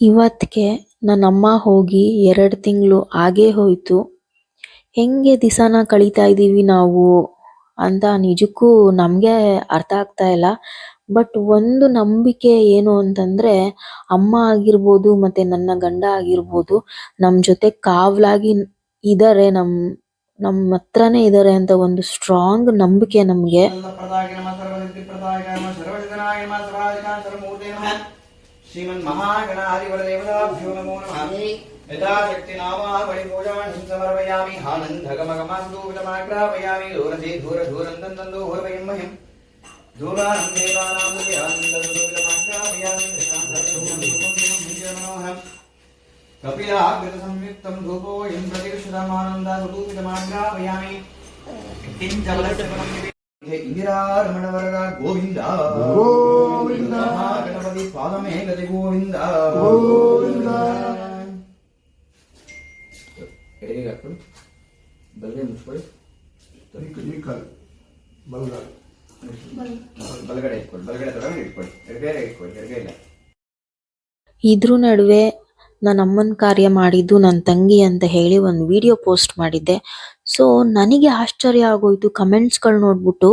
ಇವತ್ತಿಗೆ ನನ್ನಮ್ಮ ಹೋಗಿ ಎರಡು ತಿಂಗಳು ಆಗೇ ಹೋಯಿತು. ಹೆಂಗೆ ದಿಸಾನ ಕಳೀತಾ ಇದ್ದೀವಿ ನಾವು ಅಂತ ನಿಜಕ್ಕೂ ನಮಗೆ ಅರ್ಥ ಆಗ್ತಾ ಇಲ್ಲ. ಬಟ್ ಒಂದು ನಂಬಿಕೆ ಏನು ಅಂತಂದ್ರೆ ಅಮ್ಮ ಆಗಿರ್ಬೋದು ಮತ್ತೆ ನನ್ನ ಗಂಡ ಆಗಿರ್ಬೋದು ನಮ್ಮ ಜೊತೆ ಕಾವಲಾಗಿ ಇದ್ದಾರೆ ನಮ್ಮ ನಮ್ಮ ಹತ್ರನೇ ಇದಾರೆ ಅಂತ ಒಂದು ಸ್ಟ್ರಾಂಗ್ ನಂಬಿಕೆ ನಮ್ಗೆ. श्रीमन्महागणाधिपदेवताभ्यो नमो नमः। यथाशक्तिनामा बलिपूजान् समर्पयामि हानन्दगमगमास्तु वितमाग्रापयामि दूरसे दूरधूरन्दन्दो होरवयं मह्यम् दूरानं देवानां प्रति आनन्दन्दो वितमाग्रापयामि कपिलाग्रतसंयुक्तं धूपोऽयं प्रतिष्ठितमानन्दासुभूपितमाग्रापयामि किञ्च बलस्य इंदिरा रमणवरदा गोविन्दा। ಗಣಪತಿ ಪಾದಮೇ ಗತಿ ಗೋವಿಂದ. ಗೋವಿಂದ. ಎಡಗೆ ಹಾಕೊಳ್ಳಿ ಬಲಗೈ ಮುಚ್ಕೊಳ್ಳಿ ಈ ಕಾಲು ಬಲಗಾಲ ಬಲಗಡೆ ಇಟ್ಕೊಳ್ಳಿ. ಬಲಗಡೆ ತೊಡಗಿ ಇಟ್ಕೊಳ್ಳಿ. ಎಡಗೈ ಇಟ್ಕೊಳ್ಳಿ. ಎಡಗೈ ಇಲ್ಲ. ಇದ್ರ ನಡುವೆ ನನ್ನ ಅಮ್ಮನ ಕಾರ್ಯ ಮಾಡಿದ್ದು ನನ್ನ ತಂಗಿ ಅಂತ ಹೇಳಿ ಒಂದು ವಿಡಿಯೋ ಪೋಸ್ಟ್ ಮಾಡಿದ್ದೆ. ಸೊ ನನಗೆ ಆಶ್ಚರ್ಯ ಆಗೋಯ್ತು. ಕಮೆಂಟ್ಸ್ಗಳು ನೋಡ್ಬಿಟ್ಟು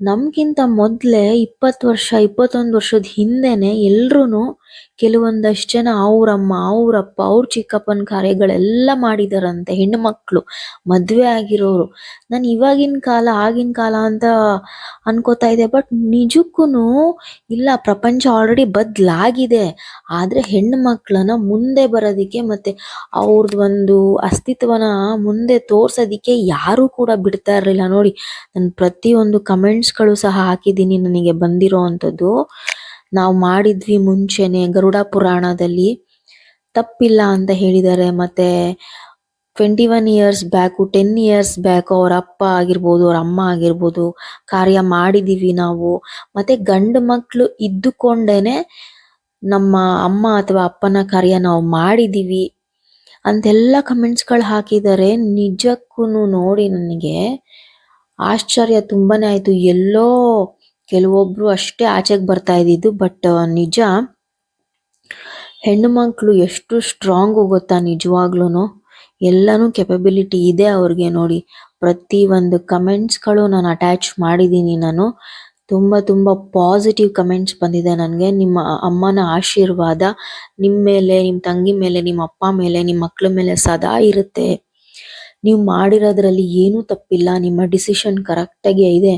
ನಮ್ಗಿಂತ ಮೊದ್ಲೇ ಇಪ್ಪತ್ತು ವರ್ಷ ಇಪ್ಪತ್ತೊಂದು ವರ್ಷದ ಹಿಂದೆನೆ ಎಲ್ರೂ ಕೆಲವೊಂದಷ್ಟು ಜನ ಅವ್ರಮ್ಮ, ಅವ್ರಪ್ಪ, ಅವ್ರ ಚಿಕ್ಕಪ್ಪನ ಕಾರ್ಯಗಳೆಲ್ಲ ಮಾಡಿದಾರಂತೆ ಹೆಣ್ಣು ಮಕ್ಕಳು ಮದುವೆ ಆಗಿರೋರು. ನಾನು ಇವಾಗಿನ ಕಾಲ, ಆಗಿನ ಕಾಲ ಅಂತ ಅನ್ಕೋತಾ ಇದ್ದೆ ಬಟ್ ನಿಜಕ್ಕೂನು ಇಲ್ಲ, ಪ್ರಪಂಚ ಆಲ್ರೆಡಿ ಬದಲಾಗಿದೆ. ಆದ್ರೆ ಹೆಣ್ಣು ಮುಂದೆ ಬರೋದಿಕ್ಕೆ ಮತ್ತೆ ಅವ್ರದ್ದು ಒಂದು ಅಸ್ತಿತ್ವನ ಮುಂದೆ ತೋರ್ಸೋದಿಕ್ಕೆ ಯಾರು ಕೂಡ ಬಿಡ್ತಾ ಇರಲಿಲ್ಲ. ನೋಡಿ, ನಾನು ಪ್ರತಿಯೊಂದು ಕಮೆಂಟ್ಸ್ಗಳು ಸಹ ಹಾಕಿದ್ದೀನಿ, ನನಗೆ ಬಂದಿರೋ ಅಂಥದ್ದು. ನಾವು ಮಾಡಿದ್ವಿ ಮುಂಚೆನೆ ಗರುಡ ಪುರಾಣದಲ್ಲಿ. ತಪ್ಪಿಲ್ಲ ಅಂತ ಹೇಳಿದ್ದಾರೆ. ಮತ್ತೆ twenty one years back ten years back ಅವ್ರ ಅಪ್ಪ ಆಗಿರ್ಬೋದು, ಅವ್ರ ಅಮ್ಮ ಆಗಿರ್ಬೋದು, ಕಾರ್ಯ ಮಾಡಿದೀವಿ ನಾವು. ಮತ್ತೆ ಗಂಡು ಮಕ್ಕಳು ಇದ್ದುಕೊಂಡೇನೆ ನಮ್ಮ ಅಮ್ಮ ಅಥವಾ ಅಪ್ಪನ ಕಾರ್ಯ ನಾವು ಮಾಡಿದೀವಿ. ಅಂತೆಲ್ಲ ಕಮೆಂಟ್ಸ್ಗಳು ಹಾಕಿದ್ದಾರೆ. ನಿಜಕ್ಕೂ ನೋಡಿ ನನಗೆ ಆಶ್ಚರ್ಯ ತುಂಬಾನೇ ಆಯಿತು. ಎಲ್ಲೋ ಕೆಲವೊಬ್ರು ಅಷ್ಟೇ ಆಚೆಗೆ ಬರ್ತಾ ಇದ್ದಿದ್ದು, ಬಟ್ ನಿಜ, ಹೆಣ್ಣು ಮಕ್ಕಳು ಎಷ್ಟು ಸ್ಟ್ರಾಂಗ್ ಗೊತ್ತಾ ನಿಜವಾಗ್ಲೂ ಎಲ್ಲಾನು ಕೆಪಬಿಲಿಟಿ ಇದೆ ಅವ್ರಿಗೆ ನೋಡಿ. ಪ್ರತಿ ಒಂದು ಕಮೆಂಟ್ಸ್ಗಳು ನಾನು ಅಟ್ಯಾಚ್ ಮಾಡಿದ್ದೀನಿ ನಾನು. ತುಂಬಾ ತುಂಬಾ ಪಾಸಿಟಿವ್ ಕಮೆಂಟ್ಸ್ ಬಂದಿದೆ ನನಗೆ. ನಿಮ್ಮ ಅಮ್ಮನ ಆಶೀರ್ವಾದ ನಿಮ್ಮ ಮೇಲೆ ನಿಮ್ಮ ತಂಗಿ ಮೇಲೆ, ನಿಮ್ಮ ಅಪ್ಪ ಮೇಲೆ, ನಿಮ್ಮ ಮಕ್ಕಳ ಮೇಲೆ ಸದಾ ಇರುತ್ತೆ. ನೀವು ಮಾಡಿರೋದ್ರಲ್ಲಿ ಏನೂ ತಪ್ಪಿಲ್ಲ, ನಿಮ್ಮ ಡಿಸಿಷನ್ ಕರೆಕ್ಟಾಗಿ ಇದೆ.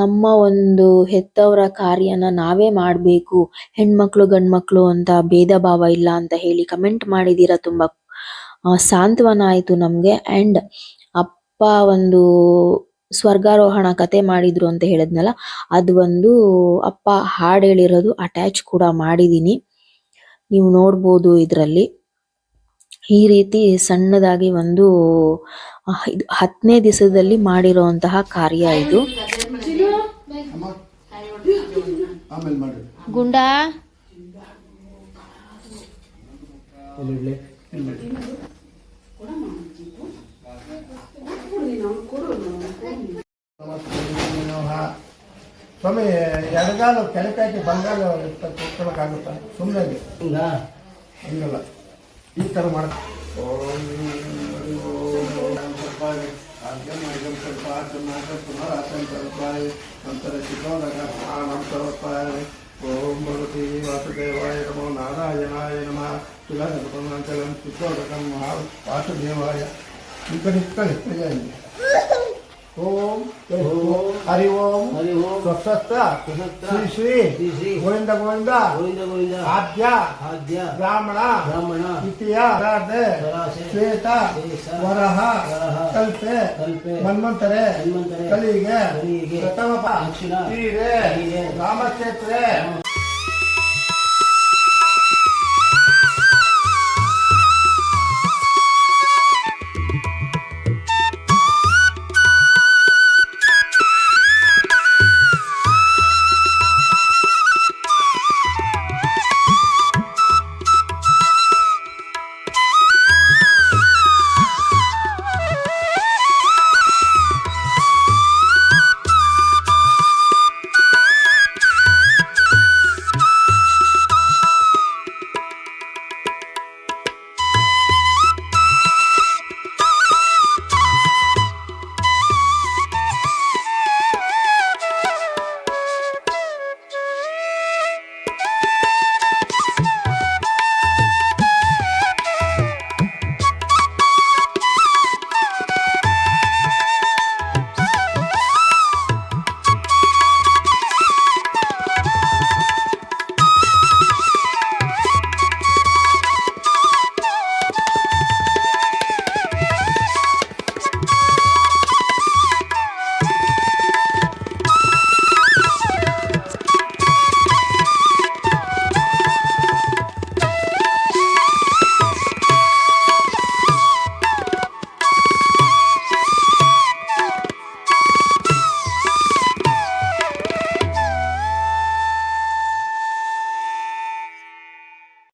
ನಮ್ಮ ಒಂದು ಹೆತ್ತವರ ಕಾರ್ಯನ ನಾವೇ ಮಾಡಬೇಕು. ಹೆಣ್ಮಕ್ಳು, ಗಂಡ್ಮಕ್ಳು ಅಂತ ಭೇದ ಭಾವ ಇಲ್ಲ ಅಂತ ಹೇಳಿ ಕಮೆಂಟ್ ಮಾಡಿದೀರ ತುಂಬಾ ಸಾಂತ್ವನ ಆಯಿತು ನಮಗೆ. ಅಂಡ್ ಅಪ್ಪ ಒಂದು ಸ್ವರ್ಗಾರೋಹಣ ಕತೆ ಮಾಡಿದ್ರು ಅಂತ ಹೇಳಿದ್ನಲ್ಲ, ಅದು ಒಂದು ಅಪ್ಪ ಹಾಡು ಹೇಳಿರೋದು ಅಟ್ಯಾಚ್ ಕೂಡ ಮಾಡಿದ್ದೀನಿ. ನೀವು ನೋಡ್ಬೋದು ಇದ್ರಲ್ಲಿ. ಈ ರೀತಿ ಸಣ್ಣದಾಗಿ ಒಂದು ಹತ್ತನೇ ದಿವಸದಲ್ಲಿ ಮಾಡಿರುವಂತಹ ಕಾರ್ಯ ಇದು. ಗುಂಡಾ. ಸ್ವಾಮಿ ಎಡಗಾಲು ಕೆಳಕಾಗಿ ಬಂಗಾಲ ಕೂತ್ಕೊಳ್ಳೋಕ್ಕಾಗುತ್ತಾ ಸುಮ್ಮನೆ ಹಂಗಲ್ಲ. ಈ ಥರ ಮಾಡ ಓಂ ನಂತರ ಚಿಕ್ಕವರಾಗ ನಂತರ ಓಂ ಭಗವತಿ ವಾಸುದೇವಾಯ ನಮೋ ನಾರಾಯಣಾಯ ನಮಃ ತುಲಾಂಚಲಂ ಚಿಕ್ಕವರಕಂ ವಾಸುದೇವಾಯ ಈ ಕಡೆ ಇಟ್ಕೊಳ್ಳಿ ಕೈಯಲ್ಲಿ ಓಂ ಹರಿ ಓಂ. ಹರಿ ಓಂ. ಸ್ವಸ್ಥ ಸ್ವಸ್ಥ ಶ್ರೀ ಶ್ರೀ ಶ್ರೀ ಶ್ರೀ. ಗೋವಿಂದ ಗೋವಿಂದ. ಗೋವಿಂದ ಗೋವಿಂದ. ಆದ್ಯ. ಆದ್ಯ. ಬ್ರಾಹ್ಮಣ. ಬ್ರಾಹ್ಮಣ. ದ್ವಿತೀಯ. ಶ್ವೇತ. ವರಹ. ಕಲ್ಪೆ. ಕಲ್ಪೆ. ಮನ್ಮಂತರೆ ಹನುಮಂತರೆ ಕಲಿಗೆ ಕಲಿಗೆ ಪ್ರಥಮ ದಕ್ಷಿಣ. ರಾಮಕ್ಷೇತ್ರ ತೀರೆ ರಾಮಕ್ಷೇತ್ರೆ.